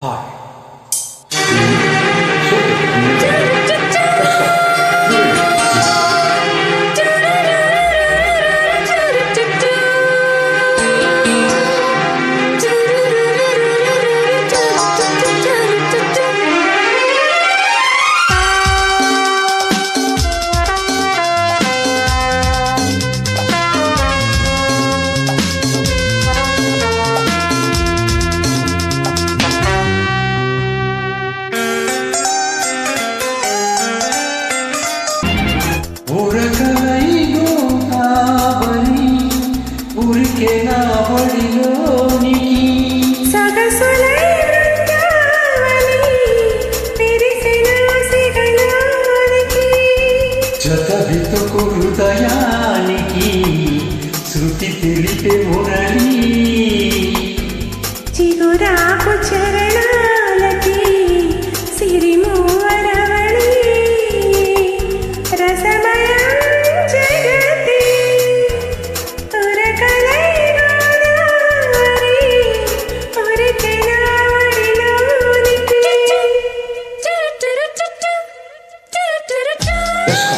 Hi. జత హృదయానికి శృతి తెలిపే మురళి. Yeah.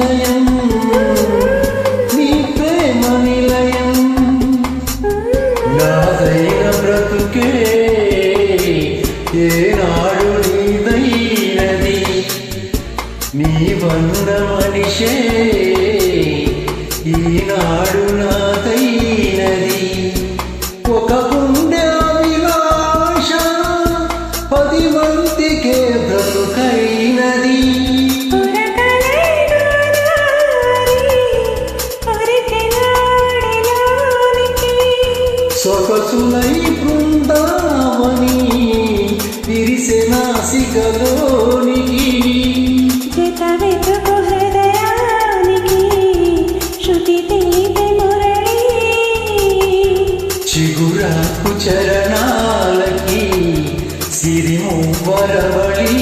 హృదయం నీ ప్రేమ నిలయం. నాదైన బ్రతుకే ఏనాడు నీదైనది. నీ వంద మనిషే సొగసులై బృందావని విరిసె నాసికలోనికి. జత వెతుకు హృదయానికి శృతి తెలిపే మురళి. చిగురాకు చరణాలకి సిరిమువరవళి